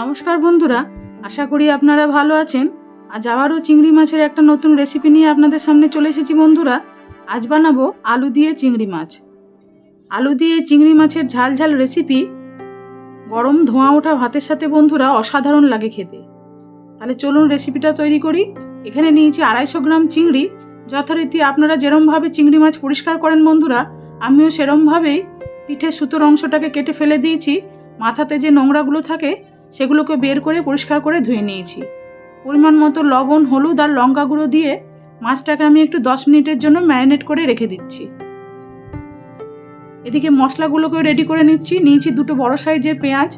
নমস্কার বন্ধুরা, আশা করি আপনারা ভালো আছেন। আজ আবারও চিংড়ি মাছের একটা নতুন রেসিপি নিয়ে আপনাদের সামনে চলে এসেছি বন্ধুরা। আজ বানাবো আলু দিয়ে চিংড়ি মাছ। আলু দিয়ে চিংড়ি মাছের ঝাল ঝাল রেসিপি গরম ধোঁয়া ওঠা ভাতের সাথে বন্ধুরা অসাধারণ লাগে খেতে। তাহলে চলুন রেসিপিটা তৈরি করি। এখানে নিয়েছি আড়াইশো গ্রাম চিংড়ি। যথারীতি আপনারা যেরমভাবে চিংড়ি মাছ পরিষ্কার করেন বন্ধুরা, আমিও সেরমভাবেই পিঠের সুতোর অংশটাকে কেটে ফেলে দিয়েছি। মাথাতে যে নোংরাগুলো থাকে সেগুলোকে বের করে পরিষ্কার করে ধুয়ে নিয়েছি। পরিমাণ মতো লবণ, হলুদ আর লঙ্কা গুঁড়ো দিয়ে মাছটাকে আমি একটু দশ মিনিটের জন্য ম্যারিনেট করে রেখে দিচ্ছি। এদিকে মশলাগুলোকেও রেডি করে নিচ্ছি। নিয়েছি দুটো বড় সাইজের পেঁয়াজ,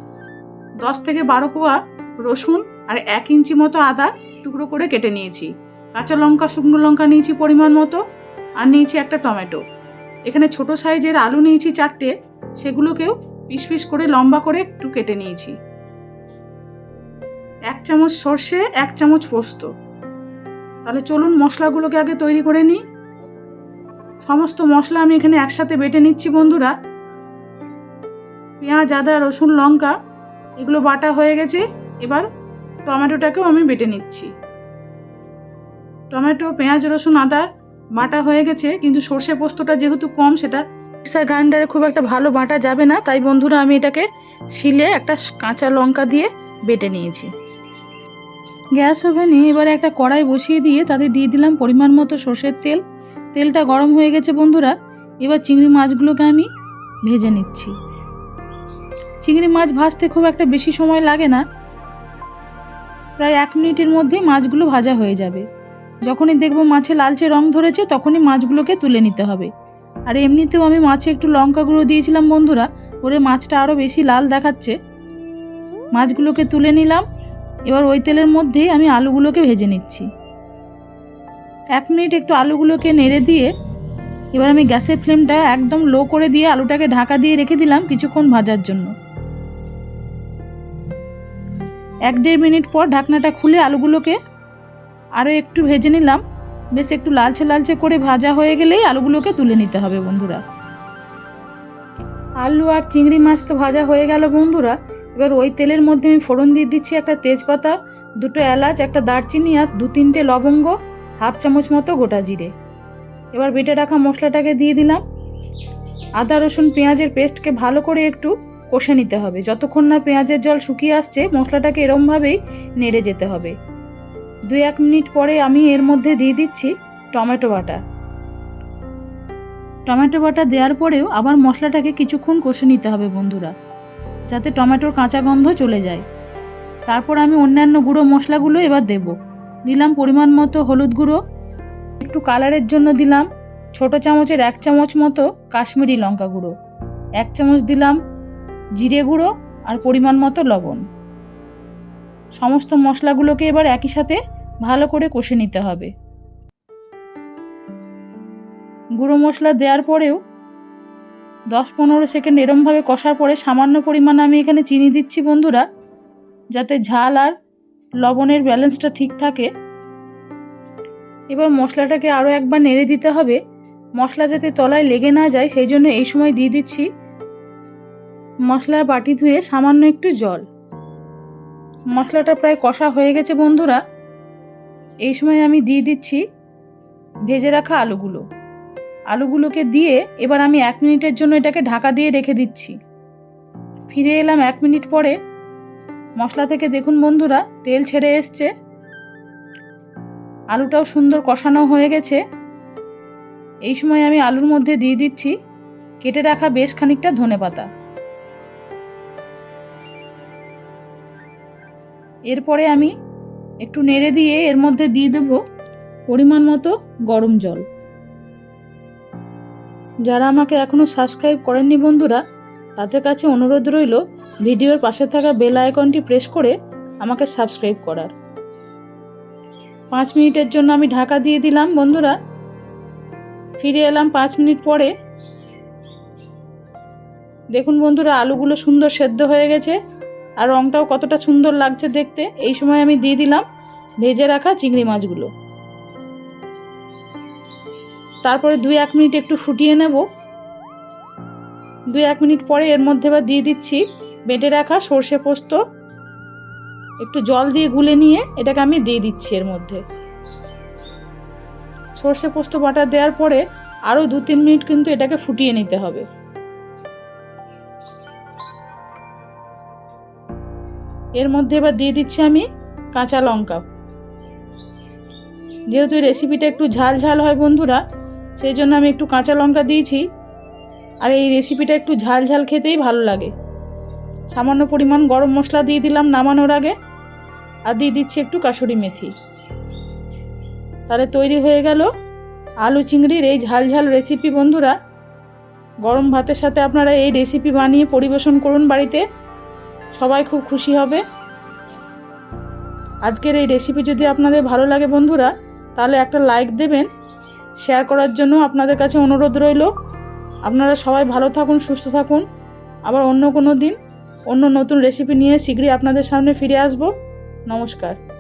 দশ থেকে বারো কোয়া রসুন আর এক ইঞ্চি মতো আদা টুকরো করে কেটে নিয়েছি। কাঁচা লঙ্কা, শুকনো লঙ্কা নিয়েছি পরিমাণ মতো আর নিয়েছি একটা টমেটো। এখানে ছোট সাইজের আলু নিয়েছি চারটে, সেগুলোকেও পিস পিস করে লম্বা করে একটু কেটে নিয়েছি। এক চামচ সর্ষে, এক চামচ পোস্ত। তাহলে চলুন মশলাগুলোকে আগে তৈরি করে নিই। সমস্ত মশলা আমি এখানে একসাথে বেটে নিচ্ছি বন্ধুরা। পেঁয়াজ, আদা, রসুন, লঙ্কা, এগুলো বাটা হয়ে গেছে। এবার টমেটোটাকেও আমি বেটে নিচ্ছি। টমেটো, পেঁয়াজ, রসুন, আদা বাটা হয়ে গেছে, কিন্তু সর্ষে পোস্তটা যেহেতু কম, সেটা মিক্সার গ্রাইন্ডারে খুব একটা ভালো বাটা যাবে না। তাই বন্ধুরা, আমি এটাকে শিলে একটা কাঁচা লঙ্কা দিয়ে বেটে নিয়েছি। গ্যাস ওভেনে এবারে একটা কড়াই বসিয়ে দিয়ে তাতে দিয়ে দিলাম পরিমাণ মতো সর্ষের তেল। তেলটা গরম হয়ে গেছে বন্ধুরা। এবার চিংড়ি মাছগুলোকে আমি ভেজে নিচ্ছি। চিংড়ি মাছ ভাজতে খুব একটা বেশি সময় লাগে না। প্রায় এক মিনিটের মধ্যেই মাছগুলো ভাজা হয়ে যাবে। যখনই দেখব মাছে লালচে রং ধরেছে, তখনই মাছগুলোকে তুলে নিতে হবে। আর এমনিতেও আমি মাছে একটু লঙ্কা গুঁড়ো দিয়েছিলাম বন্ধুরা, ওরে মাছটা আরও বেশি লাল দেখাচ্ছে। মাছগুলোকে তুলে নিলাম। এবার ওই তেলের মধ্যেই আমি আলুগুলোকে ভেজে নিচ্ছি। এক মিনিট একটু আলুগুলোকে নেড়ে দিয়ে এবার আমি গ্যাসের ফ্লেমটা একদম লো করে দিয়ে আলুটাকে ঢাকা দিয়ে রেখে দিলাম কিছুক্ষণ ভাজার জন্য। এক দেড় মিনিট পর ঢাকনাটা খুলে আলুগুলোকে আরও একটু ভেজে নিলাম। বেশ একটু লালচে লালচে করে ভাজা হয়ে গেলেই আলুগুলোকে তুলে নিতে হবে বন্ধুরা। আলু আর চিংড়ি মাছ তো ভাজা হয়ে গেল বন্ধুরা। এবার ওই তেলের মধ্যে আমি ফোড়ন দিয়ে দিচ্ছি একটা তেজপাতা, দুটো এলাচ, একটা দারচিনি আর দু তিনটে লবঙ্গ, হাফ চামচ মতো গোটা জিরে। এবার বেটে রাখা মশলাটাকে দিয়ে দিলাম। আদা, রসুন, পেঁয়াজের পেস্টকে ভালো করে একটু কষে নিতে হবে। যতক্ষণ না পেঁয়াজের জল শুকিয়ে আসছে, মশলাটাকে এরমভাবেই নেড়ে যেতে হবে। দুই এক মিনিট পরে আমি এর মধ্যে দিয়ে দিচ্ছি টমেটো বাটা। টমেটো বাটা দেওয়ার পরেও আবার মশলাটাকে কিছুক্ষণ কষে নিতে হবে বন্ধুরা। যাতে টমেটোর কাঁচা গন্ধ চলে যায়। তারপর আমি অন্যান্য গুঁড়ো মশলাগুলো এবার দেব। দিলাম পরিমাণ মতো হলুদ গুঁড়ো, একটু কালারের জন্য দিলাম ছোট চামচের এক চামচ মতো কাশ্মীরি লঙ্কা গুঁড়ো, এক চামচ দিলাম জিরে গুঁড়ো আর পরিমাণ মতো লবণ। সমস্ত মশলাগুলোকে এবার একই সাথে ভালো করে কষে নিতে হবে। গুঁড়ো মশলা দেওয়ার পরেও দশ পনেরো সেকেন্ড এরমভাবে কষার পরে সামান্য পরিমাণ আমি এখানে চিনি দিচ্ছি, বন্ধুরা, যাতে ঝাল আর লবণের ব্যালেন্সটা ঠিক থাকে। এবার মশলাটাকে আরও একবার নেড়ে দিতে হবে। মশলা যাতে তলায় লেগে না যায়, সেই জন্য এই সময় দিয়ে দিচ্ছি মশলার বাটি ধুয়ে সামান্য একটু জল। মশলাটা প্রায় কষা হয়ে গেছে, বন্ধুরা। এই সময় আমি দিয়ে দিচ্ছি ভেজে রাখা আলুগুলো। আলুগুলোকে দিয়ে এবার আমি এক মিনিটের জন্য এটাকে ঢাকা দিয়ে রেখে দিচ্ছি। ফিরে এলাম এক মিনিট পরে। মশলা থেকে দেখুন বন্ধুরা, তেল ছেড়ে এসছে। আলুটাও সুন্দর কষানো হয়ে গেছে। এই সময় আমি আলুর মধ্যে দিয়ে দিচ্ছি। কেটে রাখা বেশ খানিকটা ধনে পাতা এরপরে আমি একটু নেড়ে দিয়ে এর মধ্যে দিয়ে দেব পরিমাণ মতো গরম জল। যারা আমাকে এখনও সাবস্ক্রাইব করেননি বন্ধুরা, তাদের কাছে অনুরোধ রইল ভিডিওর পাশে থাকা বেল আইকনটি প্রেস করে আমাকে সাবস্ক্রাইব করার। পাঁচ মিনিটের জন্য আমি ঢাকা দিয়ে দিলাম বন্ধুরা। ফিরে এলাম পাঁচ মিনিট পরে। দেখুন বন্ধুরা, আলুগুলো সুন্দর সেদ্ধ হয়ে গেছে আর রঙটাও কতটা সুন্দর লাগছে দেখতে। এই সময় আমি দিয়ে দিলাম ভেজে রাখা চিংড়ি মাছগুলো। তারপরে দুই এক মিনিট একটু ফুটিয়ে নেব। দুই এক মিনিট পরে এর মধ্যে এবার দিয়ে দিচ্ছি বেটে রাখা সর্ষে পোস্ত। একটু জল দিয়ে গুলে নিয়ে এটাকে আমি দিয়ে দিচ্ছি এর মধ্যে। সর্ষে পোস্ত বাটা দেওয়ার পরে আরও দু তিন মিনিট কিন্তু এটাকে ফুটিয়ে নিতে হবে। এর মধ্যে এবার দিয়ে দিচ্ছি আমি কাঁচা লঙ্কা। যেহেতু রেসিপিটা একটু ঝাল ঝাল হয় বন্ধুরা সেই জন্য আমি একটু কাঁচা লঙ্কা দিয়েছি। আর এই রেসিপিটা একটু ঝাল ঝাল খেতেই ভালো লাগে। সামান্য পরিমাণ গরম মশলা দিয়ে দিলাম নামানোর আগে। আর দিয়ে দিচ্ছি একটু কাসুরি মেথি। তাহলে তৈরি হয়ে গেল আলু চিংড়ির এই ঝাল ঝাল রেসিপি বন্ধুরা। গরম ভাতের সাথে আপনারা এই রেসিপি বানিয়ে পরিবেশন করুন বাড়িতে। সবাই খুব খুশি হবে। আজকের এই রেসিপি যদি আপনাদের ভালো লাগে, বন্ধুরা, তাহলে একটা লাইক দেবেন। শেয়ার করার জন্য আপনাদের কাছে অনুরোধ রইল। আপনারা সবাই ভালো থাকুন, সুস্থ থাকুন। আবার অন্য কোনো দিন অন্য নতুন রেসিপি নিয়ে শীঘ্রই আপনাদের সামনে ফিরে আসব। নমস্কার।